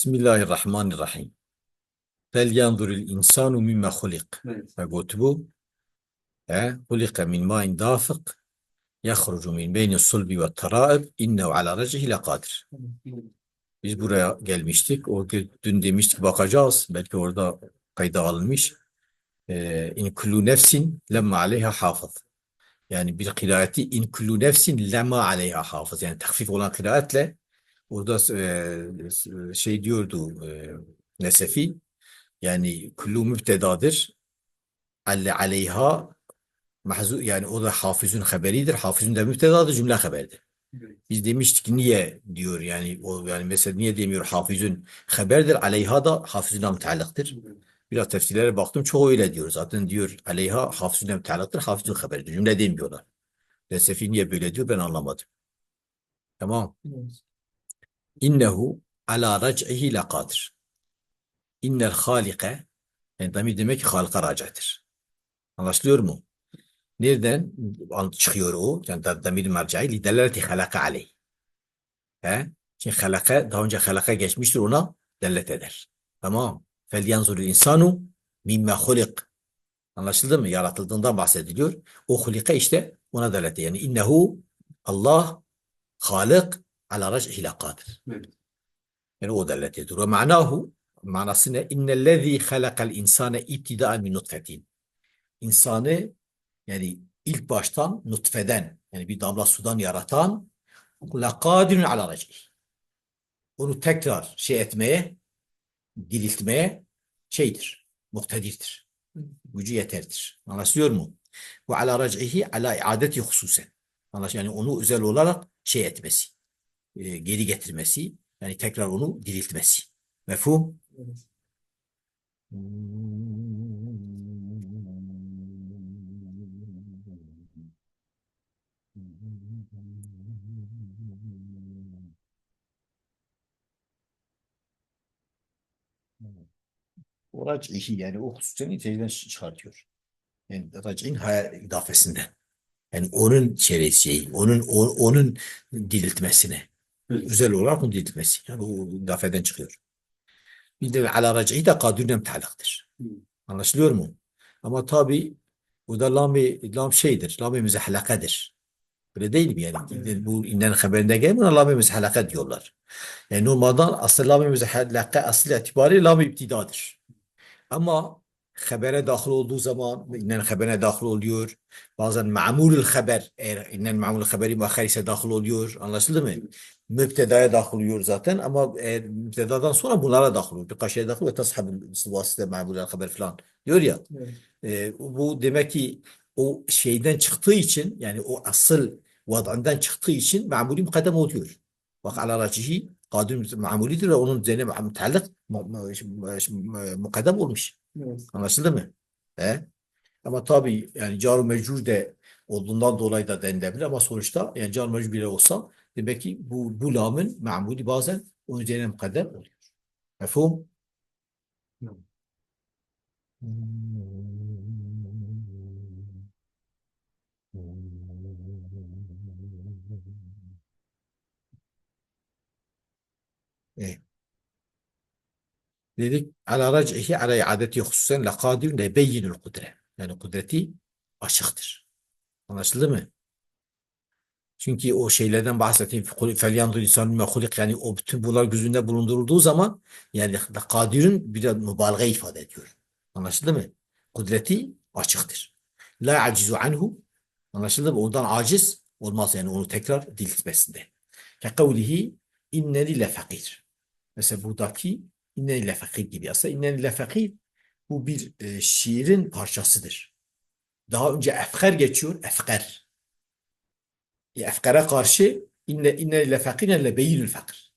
Bismillahirrahmanirrahim. Fel yanzuril insanu mimme hulik. Ve gutbu. E, hulike min main dafık. Yahrucu min beyni sulbi ve taraib. İnnehu ala recihi lekadir. Biz buraya gelmiştik. O dün demiştik bakacağız. Belki orada kayda alınmış. E, in kullu nefsin lemma aleyha hafız. Yani bir kıraati in kullu nefsin lemma aleyha hafız. Yani takfif olan kıraatle orada e, şey diyordu e, Nesefi yani kullu mübtedadır. Alle aleyha mahzu yani o da hafizun haberidir. Hafizun da mübtedadır cümle haberdir. Biz demiştik niye diyor yani o yani mesela niye demiyor hafizun haberdir aleyha da hafizuna müteallıktır. Biraz tefsirlere baktım çoğu öyle diyor. Zaten diyor aleyha hafizuna müteallıktır hafizun haberidir. Cümle demiyorlar. Felsefi niye böyle diyor ben anlamadım. Tamam. İnnehu ala rac'ihi lakadir. İnnel halike yani damir demek ki halka racahtır. Anlaşılıyor mu? Nereden çıkıyor o? Yani da- damir mercai lidelaleti halaka aleyh. He? Şimdi halaka daha önce halaka geçmiştir ona dellet eder. Tamam. Felyanzurul insanu mimme hulik. Anlaşıldı mı? Yaratıldığından bahsediliyor. O hulika işte ona dellet. Yani innehu Allah halik ala rac'ihi lakadir. Evet. Yani o dellet ediyor. Ve manahu manası ne? İnnellezî halakal insâne ibtidaen min nutfetin. İnsanı yani ilk baştan nutfeden yani bir damla sudan yaratan lakadirun ala racih. Onu tekrar şey etmeye, diriltmeye şeydir, muktedirdir. Gücü yeterdir. Anlaşılıyor mu? Ve ala rac'ihi ala iadeti hususen. Anlaşılıyor? Yani onu özel olarak şey etmesi, e, geri getirmesi, yani tekrar onu diriltmesi. Mefhum? O rac'ihi yani o hususen niteliğinden çıkartıyor. Yani rac'in hayal idafesinden. Yani onun çerez şeyi, onun onun diriltmesine. Evet. Özel olarak onun diriltmesi. Yani o idafeden çıkıyor. Bir de ala rac'i de kadirine müteallıktır. Hı. Anlaşılıyor mu? Ama tabi bu da lam-ı lam şeydir. Lam-ı müzehlakadır. Öyle değil mi yani? Bu inden haberinde gelmiyor. Lam-ı müzehlaka diyorlar. Yani normalde asıl lam-ı müzehlaka asıl itibariyle lam-ı iptidadır. Ama habere dahil olduğu zaman innen haberine dahil oluyor. Bazen ma'mulül haber eğer innen ma'mulül haberi muakhar ise dahil oluyor. Anlaşıldı mı? Mübtedaya dahil oluyor zaten ama eğer mübtedadan sonra bunlara dahil oluyor. Birkaç şeye dahil ve tashabül vasıta ma'mulül haber falan diyor ya. E, bu demek ki o şeyden çıktığı için yani o asıl vad'ından çıktığı için ma'muli mukaddem oluyor. Bak ala racihi kadir ma'mulidir ve onun üzerine müteallık mu- mu- mukaddem olmuş. Evet. Anlaşıldı mı? He? Ama tabii yani car mecrur de olduğundan dolayı da denilebilir ama sonuçta yani car mecrur bile olsa demek ki bu, bu lamın ma'muli bazen onun üzerine mukaddem oluyor. Mefhum? Evet. Dedik ala rac'ihi ala iadeti hususen lakadir lebeyyinul kudre. Yani kudreti açıktır. Anlaşıldı mı? Çünkü o şeylerden bahsettiğim felyandur insan ve hulik yani o bütün bunlar gözünde bulundurulduğu zaman yani kadirün bir de mübalağa ifade ediyor. Anlaşıldı mı? Kudreti açıktır. La acizu anhu anlaşıldı mı? Ondan aciz olmaz yani onu tekrar diriltmesinde. Kekavlihi inneni lefakir. Mesela buradaki inneni lefakir gibi. Aslında inneni lefakir bu bir e, şiirin parçasıdır. Daha önce efkar geçiyor. Efkar. Efkara karşı inne inne lefakine le beyinül fakir.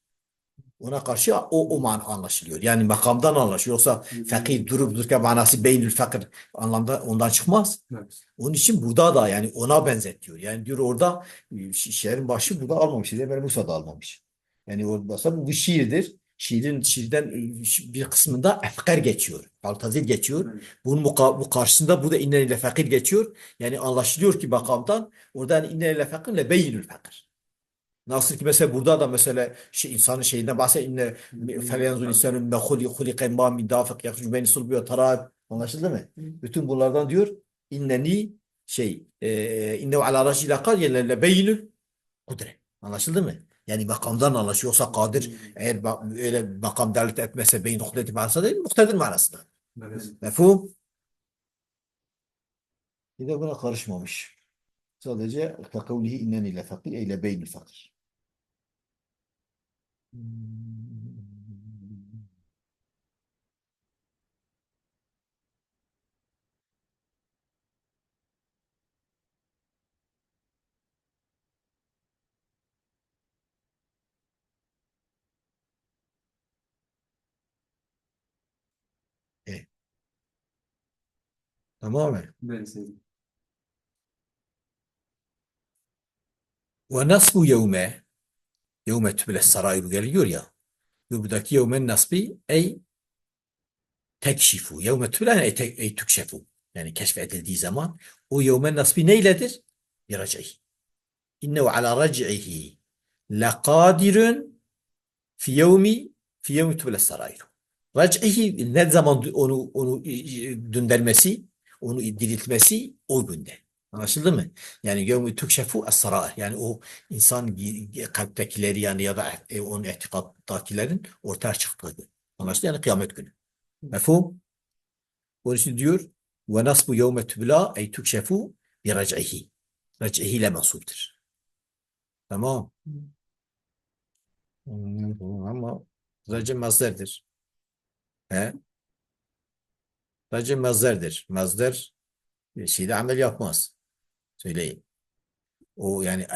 Ona karşı o o man anlaşılıyor. Yani makamdan anlaşılıyor. Yoksa fakir durup dururken manası beynül fakir anlamda ondan çıkmaz. Evet. Onun için burada da yani ona benzetiyor. Yani diyor orada şi- şiirin başı burada almamış. Zeynep Musa'da almamış. Yani orada bu bir şiirdir. Şiirin şiirden e, bir kısmında efkar geçiyor. Altazil geçiyor. Bunun bu karşısında bu da inne ile fakir geçiyor. Yani anlaşılıyor ki makamdan orada inne ile fakir ile beyinül fakir. Nasıl ki mesela burada da mesela şey, insanın şeyinden bahsediyor. İnne felyanzul insanın me huli hulike ma min dafik yakrucu beyni sulbi ve tarab. Anlaşıldı mı? Bütün bunlardan diyor inneni şey e, inne ala raşi lakad yerlerle beyinül kudre. Anlaşıldı mı? Yani makamdan anlaşıyor. Yoksa kadir eğer ba- öyle makam devlet etmese beyin kudreti manasında değil, muktedir manasında. Mefhum? Bir de buna karışmamış. Sadece kekavlihi inneni le fakir eyle beynül fakir. E. Tamamen. Ve nasbu yevme yevme tübile sarayru geliyor ya. Buradaki yevmen nasbi ey tekşifu. Yevme tübile ey, tek, ey tükşefu. Yani keşfedildiği zaman o yevmen nasbi neyledir? Bir rac'i. İnnehu ala rac'ihi lekadirun fi yevmi fi yevmi tübile sarayru. Rac'ihi ne zaman onu onu döndürmesi, onu diriltmesi o günde. Anlaşıldı mı? Yani yevmi tükşefu es-sarair. Yani o insan kalptekileri yani ya da e, onun etikattakilerin ortaya çıktığı gün. Anlaşıldı? Yani kıyamet günü. Mefhum? Onun için diyor ve nasbu yevme tübla ey tükşefu bi rac'ihi. Rac'ihi ile mensuptur. Tamam. Hmm, Ama rac'i mazderdir. He? Rac'i mazderdir. Mazder bir şeyde amel yapmaz. Söyleyeyim. O yani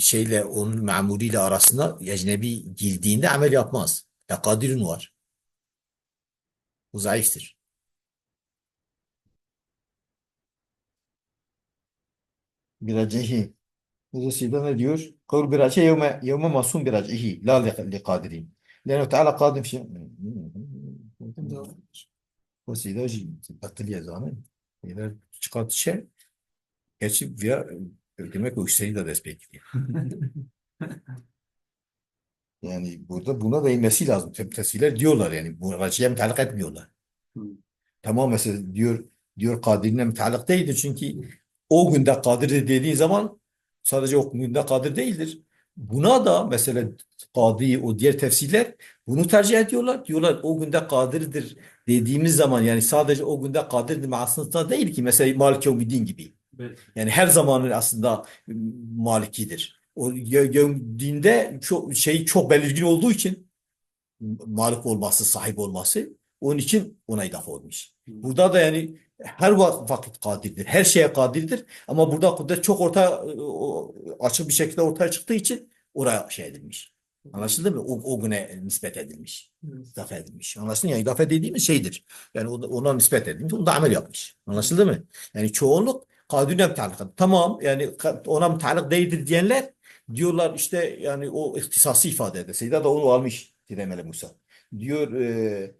şeyle onun mamuliyle arasında ecnebi girdiğinde amel yapmaz. Lekadirun var. Bu zayıftır. Biracihi. Dolayısıyla ne diyor? Kavl biraci yevme, yevme masum biracihi. La li, kadirin. Lenne Teala kadim fi... Dolayısıyla batılya zaman. Eğer çıkartı şey Gerçi ya demek o işleri de destekliyor. Yani burada buna değinmesi lazım. Tefsirler diyorlar yani. Bu raciye müteallık etmiyorlar. Tamam mesela diyor diyor kadirine müteallık değildir. Çünkü o günde kadir dediği zaman sadece o günde kadir değildir. Buna da mesela kadı o diğer tefsirler bunu tercih ediyorlar. Diyorlar o günde kadirdir dediğimiz zaman yani sadece o günde kadirdir aslında değil ki. Mesela Malik Yevmiddin gibi. Yani her zamanın aslında malikidir. O dinde çok şey çok belirgin olduğu için malik olması, sahip olması onun için ona idafe olmuş. Burada da yani her va- vakit kadirdir. Her şeye kadirdir. Ama burada kudret çok orta açık bir şekilde ortaya çıktığı için oraya şey edilmiş. Anlaşıldı mı? O, o güne nispet edilmiş. İdafe edilmiş. Anlaşıldı mı? Yani idafe dediğimiz şeydir. Yani ona, nispet edilmiş. Onu da amel yapmış. Anlaşıldı mı? Yani çoğunluk kadine müteallık. Tamam yani ona müteallık değildir diyenler diyorlar işte yani o ihtisası ifade eder. Seyda da onu almış Tiremeli Musa. Diyor e,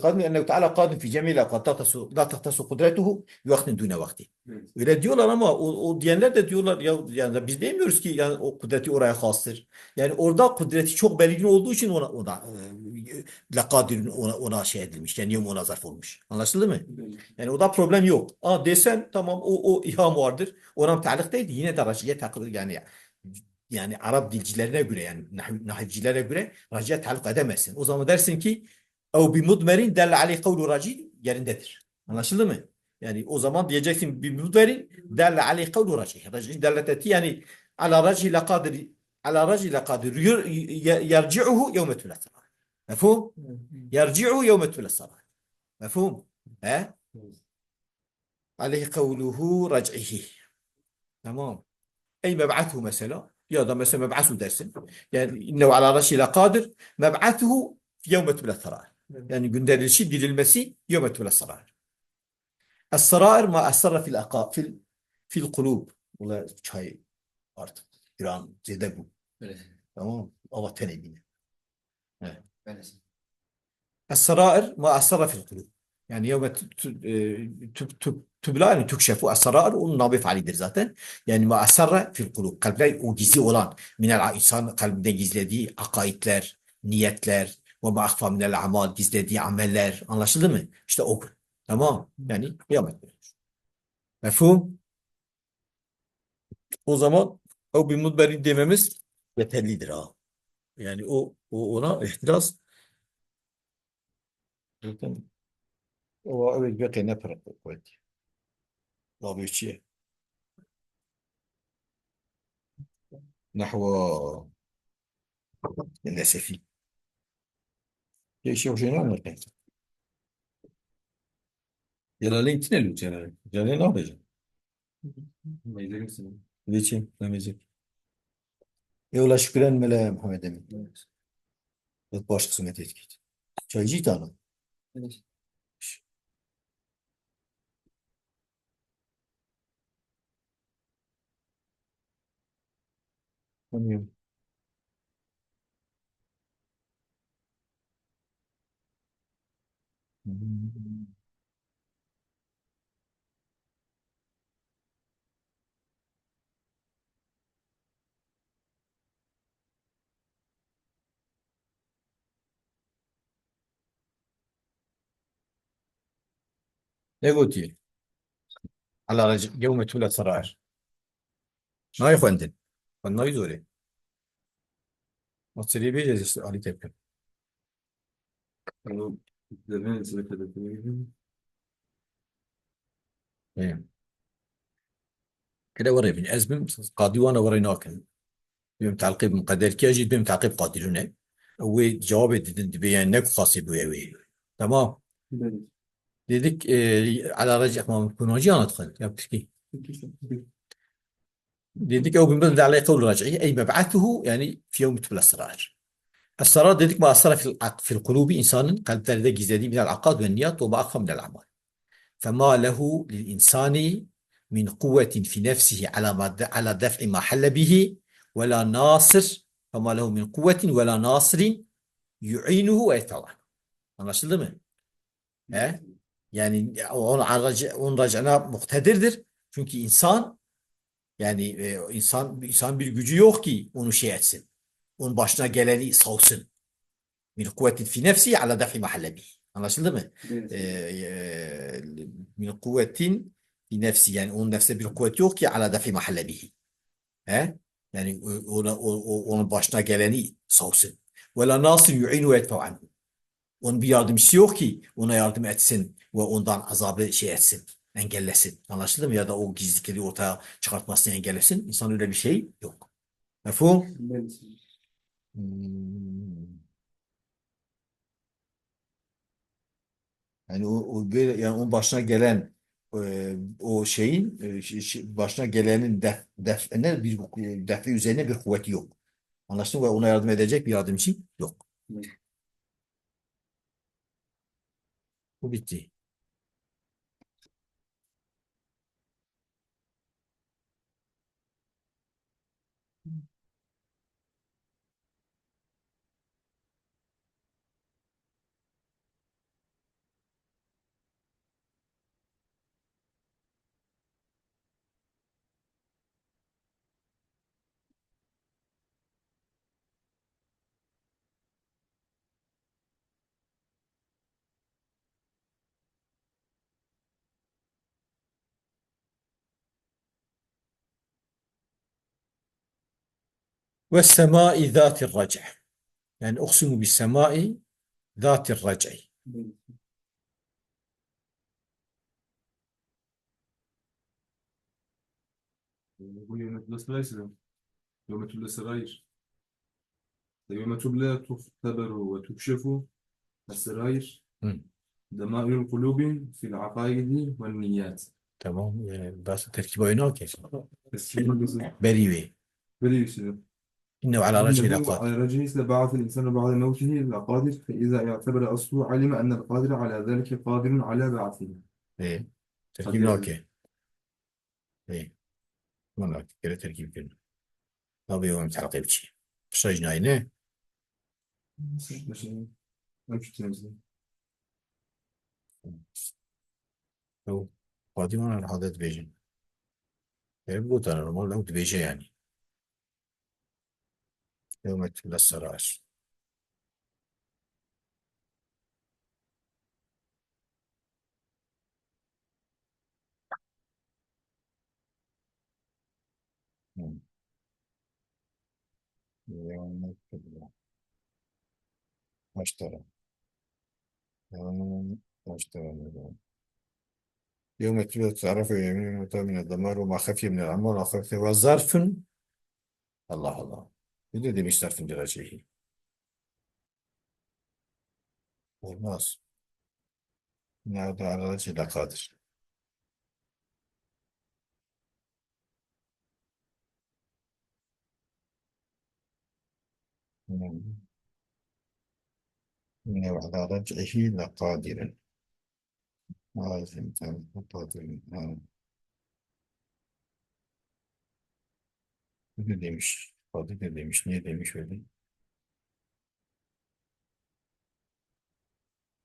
kadın ennehu teala kadın fi cemil avkat la tasu- la tahtasu kudretuhu bi vaktin dune vakti. Öyle diyorlar ama o, o diyenler de diyorlar ya yani biz demiyoruz ki yani o kudreti oraya hastır. Yani orada kudreti çok belirgin olduğu için ona ona e, lakadirun ona ona şey edilmiş. Yani ona zarf olmuş. Anlaşıldı mı? Yani o da problem yok. Aa desen tamam o o iham vardır. Ona müteallık değil yine de raciye takılır yani yani Arap dilcilerine göre yani nah- nahivcilere göre raciye taluk edemezsin. O zaman dersin ki ev bi mudmerin delle aleyh kavlu raci yerindedir. Anlaşıldı mı? Yani o zaman diyeceksin bi mudmerin delle aleyh kavlu raci. Raci dellet etti yani ala raci la kadir ala raci la kadir yerci'uhu yevme tület sabah. Mefhum? Yerci'uhu yevme tület sabah. Mefhum? He? Aleyh kavluhu rac'ihi. Tamam. Ey meb'athu mesela ya da mesela meb'athu dersin. Yani innehu ala raşi la kadir meb'athu yevme tüblet sarair. Yani gönderilişi, dirilmesi yevme tüblet sarair. Es-sarair ma esserre fil aka fil fil kulub. Ula çay artık İran zede bu. Tamam. Allah tenebine. Es-sarair ma esserre fil kulub. Yani yevme tu- tu- tu- tu- tübla yani tükşefu esrar onun nabif halidir zaten. Yani ma esarra fil kulub. Kalpler o gizli olan minel insan kalbinde gizlediği akaidler, niyetler ve ma ahfa minel amal gizlediği ameller anlaşıldı mı? İşte o. Tamam. Yani kıyamet. Mefhum? O zaman o bir mudberi dememiz yeterlidir ha. Yani o, o ona ihtiras zaten هو ewek beqê nepiriqe xwedî navê çi ye نحو النسفي يشيخ جنان لقيت يلا لين تنلو تيرا جاني نارجا ليتي لا ميزيك يولا شكرا ملا محمد امين باش قسمت يتكيت شاي جيت أنا تمام. إيه يا قوتي على رج- جومة ولا سرائر ما يخوندن Ma non isole. Mozzarella e bici ali tepki. Onu izlemeye kadar إيه كده وريفني أزمم قاضي وانا وريناك بيم تعقيب من قدر كي أجي بيم تعقيب قاضي هنا هو جواب ددنت بيان نك خاصي بويا وي تمام ديدك على رجع ما نكون وجانا دخل يا بكي o bin بدل عليه قول راجعي أي مبعثه يعني في يوم تبلى السرائر السرائر dedik ما أثر في العق- في القلوب إنسان kalplerde gizlediği من العقاد والنيات وما أخفى من الأعمال فما له للإنسان من قوة في نفسه على ما على دفع ما حل به ولا ناصر فما له من قوة ولا ناصر يعينه ويدفع عنه anlaşıldı mı? He? Yani aracı, onun racına muktedirdir. Çünkü insan yani e, insan insan bir gücü yok ki onu şey etsin. Onun başına geleni savsın. Min kuvvetin fi nefsi ala defi mahallebi. Anlaşıldı mı? Evet. e, min kuvvetin fi nefsi yani onun nefsinde bir kuvvet yok ki ala defi mahallebihi. He? Yani o- ona, o, onun başına geleni savsın. Ve la nasir yu'inu yedfa'u anhu. Onun bir yardımcısı yok ki ona yardım etsin ve ondan azabı şey etsin, engellesin. Anlaşıldı mı? Ya da o gizlilikleri ortaya çıkartmasını engellesin. İnsan öyle bir şey yok. Mefhum? Hmm. Yani o, o böyle yani onun başına gelen e, o şeyin e, şey- başına gelenin def, define bir defi üzerine bir kuvveti yok. Anlaştın mı? Ona yardım edecek bir yardımcı yok. Bu bitti. والسماء ذات الرجع. يعني أقسم بالسماء ذات الرجع. يوم تبلى السرائر يوم تبلى تختبر وتكشف السرائر دمائر القلوب في العقائد والنيات تمام يعني بس تركيبه هناك بريوي بريوي إنه على رجل إنه على رجل بعث الإنسان بعد موته لقادر فإذا اعتبر أصله علم أن القادر على ذلك قادر على بعثه. إيه تركيب قد نوكي. إيه والله كده تركيب كده. طب يوم تعقيب شيء صيجنا هنا إيه؟ أو قادم على الحدث إيه، بيجن يبقى ترى المال لو تبيجي يعني. يوم تبلى السراج مم. يوم تبلى أشترى. يوم أشترى. يوم تبلى تعرف يمين من الدمار وما خفي من الأمر وما خفي. وظرف. الله الله. Bir de demişler Fincan Şeyhi. Olmaz. Nerede aracı lakadır. Hmm. Ne var aracı lakadirin. Azim tanrı lakadirin. Ne demiş? Kadı ne demiş? Niye demiş öyle?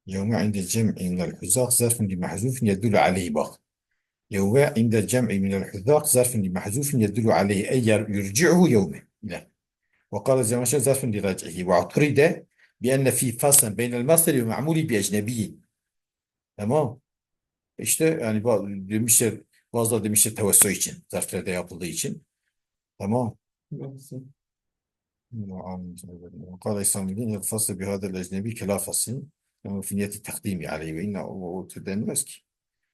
Yevme inde cem'i minel huzak zarfun li mahzufun yedulu aleyhi bak. Yevme inde cem'i minel huzak zarfun li mahzufun yedulu aleyhi eğer yürci'uhu yevme. Ve kâle zemeşe zarfun li racihi ve aturide bi enne fî faslen beynel masri ve ma'muli bi ecnebiyin. Tamam. İşte yani demişler bazıları demişler tevessü için. Zarflarda yapıldığı için. Tamam. نعم وقال إسلام الدين الفصل بهذا الأجنبي كلا فصل yani في niyeti takdimi aleyhi ve inna o, o denmez ki.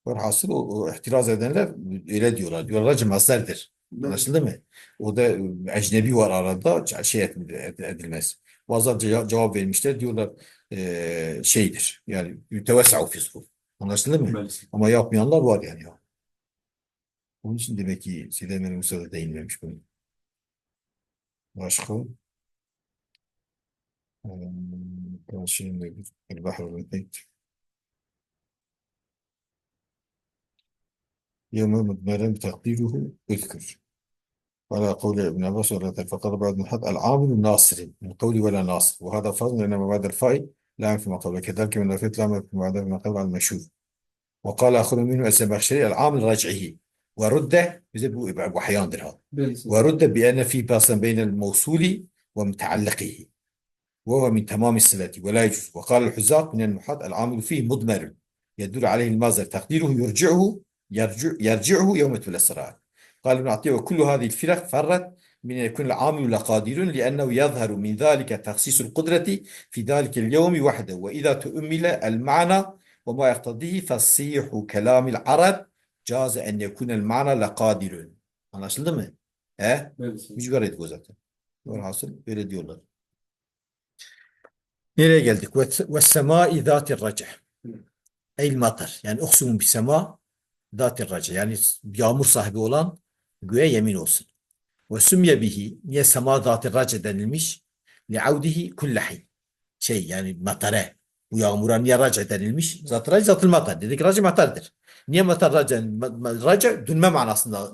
Velhasıl o, o ihtiraz edenler öyle diyorlar. Diyorlar ki masderdir. Anlaşıldı mı? O da ecnebi var arada şey etmedi- edilmez. Bazıları ce- cevap vermişler diyorlar eee, şeydir. Yani yütevessa'u fizhu. Anlaşıldı mı? Ama yapmayanlar var yani. Ya. Onun için demek ki Süleyman Musa'da değinmemiş bunu. Eee, şey nedir? El-Bahr el-Muhit. يوم مدمرا تقديره اذكر. وعلى قول ابن عباس ولا فقال بعض الحد العامل الناصر من قول ولا ناصر. وهذا فضل لأن ما بعد الفاء لا في قبل كذلك من الفيت لا في بعد ما قبل على المشهور. وقال آخر منه الزمخشري العامل رجعه ورد بزبو أبو حيان درها ورد بأن في باصا بين الموصول ومتعلقه وهو من تمام الصلة ولا يجوز. وقال الحزاق من المحاط العامل فيه مضمر يدل عليه المصدر تقديره يرجعه يرجع يرجعه يوم تولى السرعة قال ابن عطية وكل هذه الفرق فرت من أن يكون العامل لقادر لأنه يظهر من ذلك تخصيص القدرة في ذلك اليوم وحده. وإذا تؤمل المعنى وما يقتضيه فصيح كلام العرب caze en yekunel ma'na la kadirun. Anlaşıldı mı? He? Evet. Mücver ettik o zaten. Velhasıl öyle diyorlar. Nereye geldik? Ve semai zatir racih. El matar. Yani uksumun bi sema zatir racih. Yani yağmur sahibi olan göğe yemin olsun. Ve sümye bihi. Niye sema zatir racih denilmiş? Li avdihi kullehi. Şey yani matare. Bu yağmura niye racih denilmiş? Zatır racih zatıl matar. Dedik racih matardır. Niye matar raca? Raca dönme manasında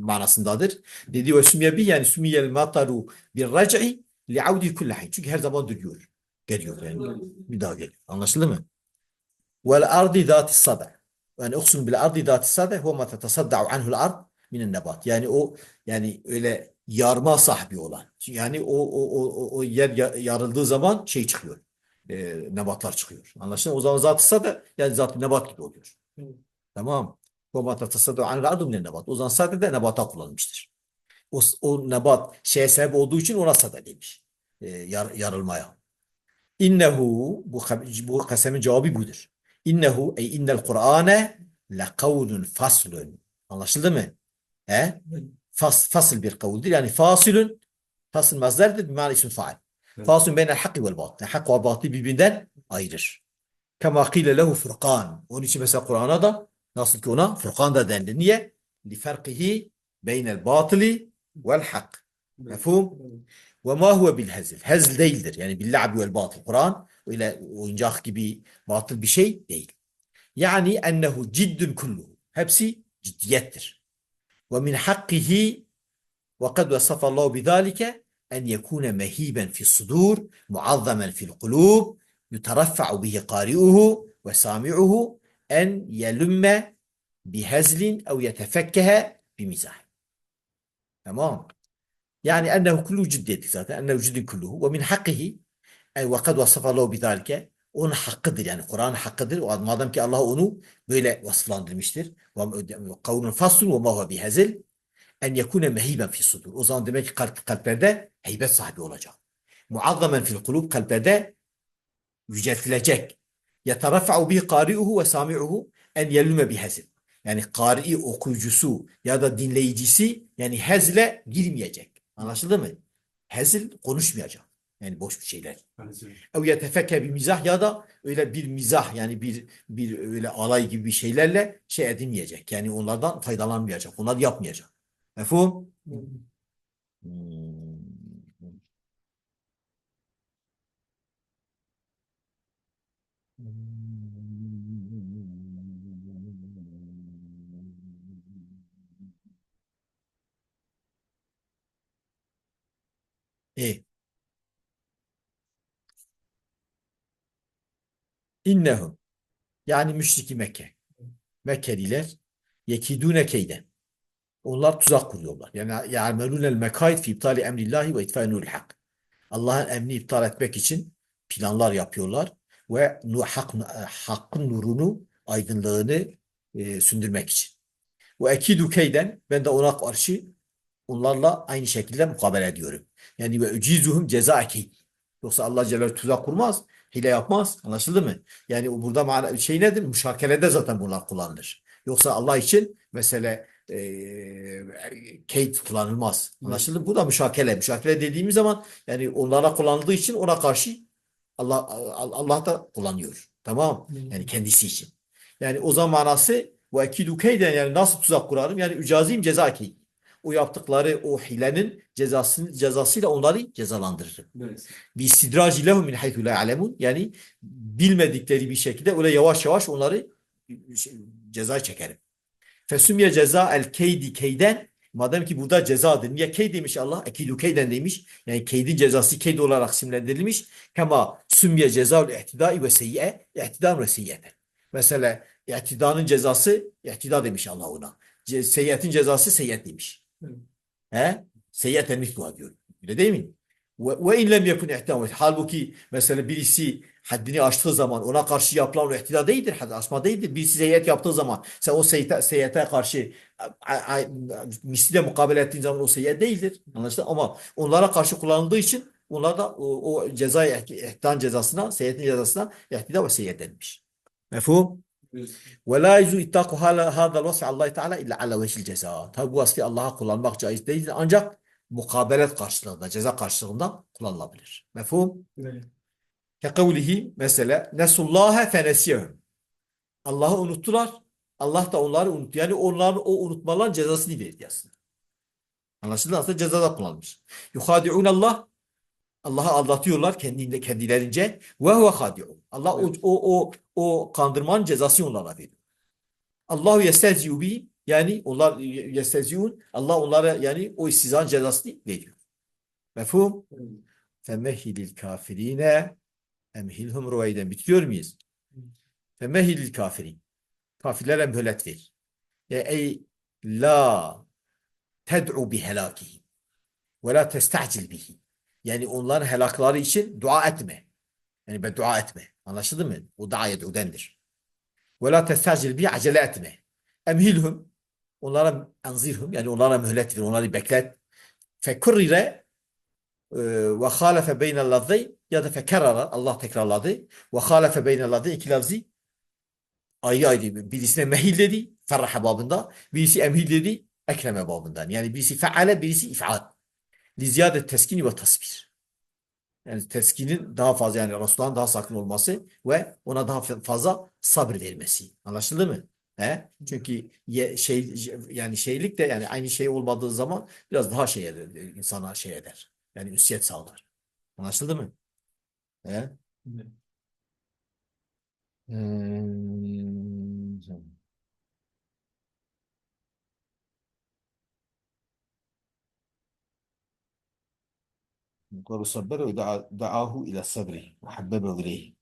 manasındadır. Dedi ve sümye bihi yani sümyel mataru bir rac'i li'avdihi kullahin. Çünkü her zaman duruyor. Geliyor yani. Bir daha geliyor. Anlaşıldı mı? Vel ardi zati sada. Yani uksun bil ardi zati sada huve ma tetasadda'u anhu'l ard minen nebat. Yani o yani öyle yarma sahibi olan. Yani o o o o, yer ya- yarıldığı zaman şey çıkıyor. E, nebatlar çıkıyor. Anlaşıldı mı? O zaman zat-ı sada yani zat nebat gibi oluyor. Tamam. Huve ma tetasadda'u anhu'l ard minen nebat. O zaman sada da nebata kullanılmıştır. O, o nebat şeye sebep olduğu için ona sada demiş. E, yar, yarılmaya. İnnehu bu, bu kasemin cevabı budur. İnnehu ey innel Kur'ane lekavlun faslun. Anlaşıldı mı? He? Fas, fasıl bir kavuldur. Yani fasilun fasıl mazdardır. Bir mana isim faal. Fasilun beynel hakkı vel batıl. Hak ve batıl birbirinden ayırır. كما قيل له فرقان. ونيشي مثلا قرآن هذا؟ ناصل كونا فرقان ده دان دنيا لفرقه بين الباطل والحق. مفهوم؟ وما هو بالهزل؟ هزل ديلدر يعني باللعب والباطل. القرآن وإلى وإنجاخ كبي باطل بشيء ديل يعني أنه جد كله هبسي جديتر ومن حقه وقد وصف الله بذلك أن يكون مهيبا في الصدور معظما في القلوب yutaraffa bihi qari'uhu ve sami'uhu en yelümme bihezlin ev yetefekkehe bimizah. Tamam. Yani ennehu kullu ciddiyedik zaten. Ennehu ciddin kulluhu. Ve min hakkihi ve kad vasafallahu bidalike onun hakkıdır yani Kur'an hakkıdır. O madem ki Allah onu böyle vasıflandırmıştır. Kavlun faslun ve mahve bihezil en yekune mehiben fi sudur. O zaman demek ki kalp, kalplerde heybet sahibi olacak. Muazzamen fil kulub kalplerde yüceltilecek. Bihi kari'uhu ve sami'uhu en yellume bihezil. Yani kari'i okuyucusu ya da dinleyicisi yani hezle girmeyecek. Anlaşıldı mı? Hezil konuşmayacak. Yani boş bir şeyler. Ev yetefekke bir mizah ya da öyle bir mizah yani bir bir öyle alay gibi bir şeylerle şey edinmeyecek. Yani onlardan faydalanmayacak. Onlar yapmayacak. Mefhum? Hmm. İyi. İnnehum yani müşriki Mekke. Mekkeliler yekidune keyden. Onlar tuzak kuruyorlar. Yani ya'melunel mekaid fi iptali emrillahi ve itfai nuril hak. Allah'ın emrini iptal etmek için planlar yapıyorlar ve hak, hakkın nurunu, aydınlığını e, sündürmek için. Ve ekidu keyden ben de ona karşı onlarla aynı şekilde mukabele ediyorum. Yani ve ücizuhum ceza keyd. Yoksa Allah Celle tuzak kurmaz, hile yapmaz. Anlaşıldı mı? Yani burada şey nedir? Müşakelede zaten bunlar kullanılır. Yoksa Allah için mesele e, keyit kullanılmaz. Anlaşıldı? Bu da müşakele. Müşakele dediğimiz zaman yani onlara kullanıldığı için ona karşı Allah Allah da kullanıyor. Tamam? Yani kendisi için. Yani o zaman manası ve ekidu keyden yani nasıl tuzak kurarım? Yani ücazim ceza keyit. O yaptıkları o hilenin cezasını cezasıyla onları cezalandırırım. Bir istidrac lehum min haythu la ya'lemun yani bilmedikleri bir şekilde öyle yavaş yavaş onları şey, ceza çekerim. Fesümye ceza el keydi keyden madem ki burada cezadır. Niye key demiş Allah? Ekidu keyden demiş. Yani keydin cezası keyd olarak isimlendirilmiş. Kema sümye cezaul ihtidai ve seyyi'e ihtidan ve seyyiyeten. Mesela ihtidanın cezası ihtida demiş Allah ona. Ce seyyiyetin cezası seyyiyet demiş. He? Seyyiyeten misluha diyor. Öyle değil mi? Ve, ve in lem yekun ihtidan. Halbuki mesela birisi haddini aştığı zaman ona karşı yapılan ihtida değildir. Haddi aşma değildir. Birisi seyyiyet yaptığı zaman sen o seyyiyete, seyyiyete karşı misliyle mukabele ettiğin zaman o seyyiyet değildir. Anlaşıldı? Ama onlara karşı kullanıldığı için onlar da o, o ceza ihtidan cezasına, seyyiyetin cezasına ihtida ve seyyiyet denmiş. Mefhum? Ve la yuzu ittaku hala hadal vasfi Allah Teala illa ala vecihil ceza. Tabi bu vasfı Allah'a kullanmak caiz değildir ancak mukabelet karşılığında, ceza karşılığında kullanılabilir. Mefhum? Kekavlihi mesela nesullaha fenesiyehum. Allah'ı unuttular. Allah da onları unuttu. Yani onların o unutmaların cezasını verdi aslında. Anlaşıldı aslında cezada kullanmış. Yuhadi'un Allah Allah'ı aldatıyorlar kendinde kendilerince ve huve hadi'un. Allah o, o, o, o kandırmanın cezasını onlara veriyor. Allahu yestezyu bi yani onlar yesteziyun Allah onlara yani o istizan cezasını veriyor. Mefhum? Femehilil kafirine emhilhum ruveyden bitiriyor muyuz? Femehilil kafirin. Kafirlere mühlet ver. Ya ey la ted'u bi helakihim ve la testa'cil bihi. Yani onların helakları için dua etme. Yani beddua etme. Anlaşıldı mı? O dua yed'udendir. Ve la testa'cil bihi acele etme. Emhilhum. Onlara anzirhum. Yani onlara mühlet ver. Onları beklet. Fekurrire ve halefe beynel lafzey ya da fekerrara Allah tekrarladı. Ve halefe beynel lafzey iki lafzı ayrı ayrı birisine mehil dedi ferraha babında birisi emhil dedi ekreme babından. Yani birisi feale birisi if'al. Li ziyade teskini ve tasbir. Yani teskinin daha fazla yani Resulullah'ın daha sakın olması ve ona daha fazla sabır vermesi. Anlaşıldı mı? He? Çünkü ye, şey yani şeylik de yani aynı şey olmadığı zaman biraz daha şey eder, insana şey eder. Yani ünsiyet sağlar. Anlaşıldı mı? He? Hmm. قالوا صبره ودعاه إلى الصبر وحببه إليه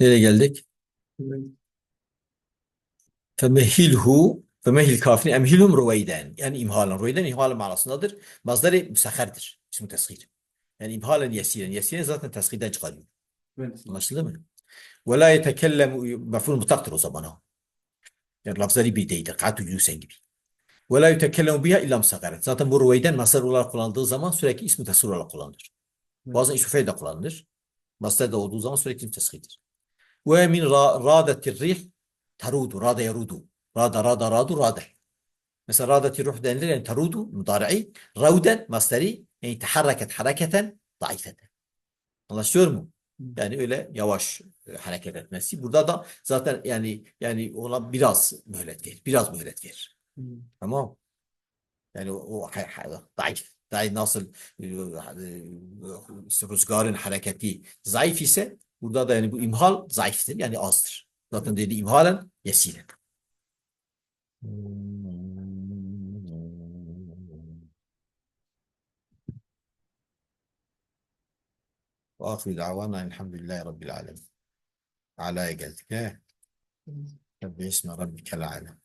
Nereye geldik? Femehilhu femehil kafini emhilhum ruveyden. Yani imhalen. Ruveyden imhalen manasındadır. Mazdari müsakherdir. İsmi teshir. Yani imhalen yesiren. Yesiren zaten teshirden çıkarıyor. Evet. Anlaşıldı mı? Ve la yetekellemu mef'ul mutaktır o zaman o. Yani lafzari bir değildir. Katü yüsen gibi. Ve la yetekellemu biha illa musakharet. Zaten bu ruveyden masar olarak kullanıldığı zaman sürekli ismi tesir olarak kullanılır. Bazen ismi de kullanılır. Mastar da olduğu zaman sürekli ismi tesirdir. Ve min ra râdetir rih tarudu. Râde yarudu. Râda râda râdu râde. Mesela râdetir ruh denilir yani tarudu mudari'i. Ravden masdari yani teharreket hareketen daifeten. Anlaşılıyor mu? Yani öyle yavaş e, hareket etmesi. Burada da zaten yani yani ona biraz mühlet verir. Biraz mühlet verir. Tamam. Yani o, o hay- Zayıf nasıl rüzgarın hareketi zayıf ise burada da yani bu imhal zayıftır. Yani azdır. Zaten dedi imhalen yesiren. Ve davana elhamdülillahi rabbil alemin. Ala'ya geldik. He. Rabbi ismi rabbikel alem.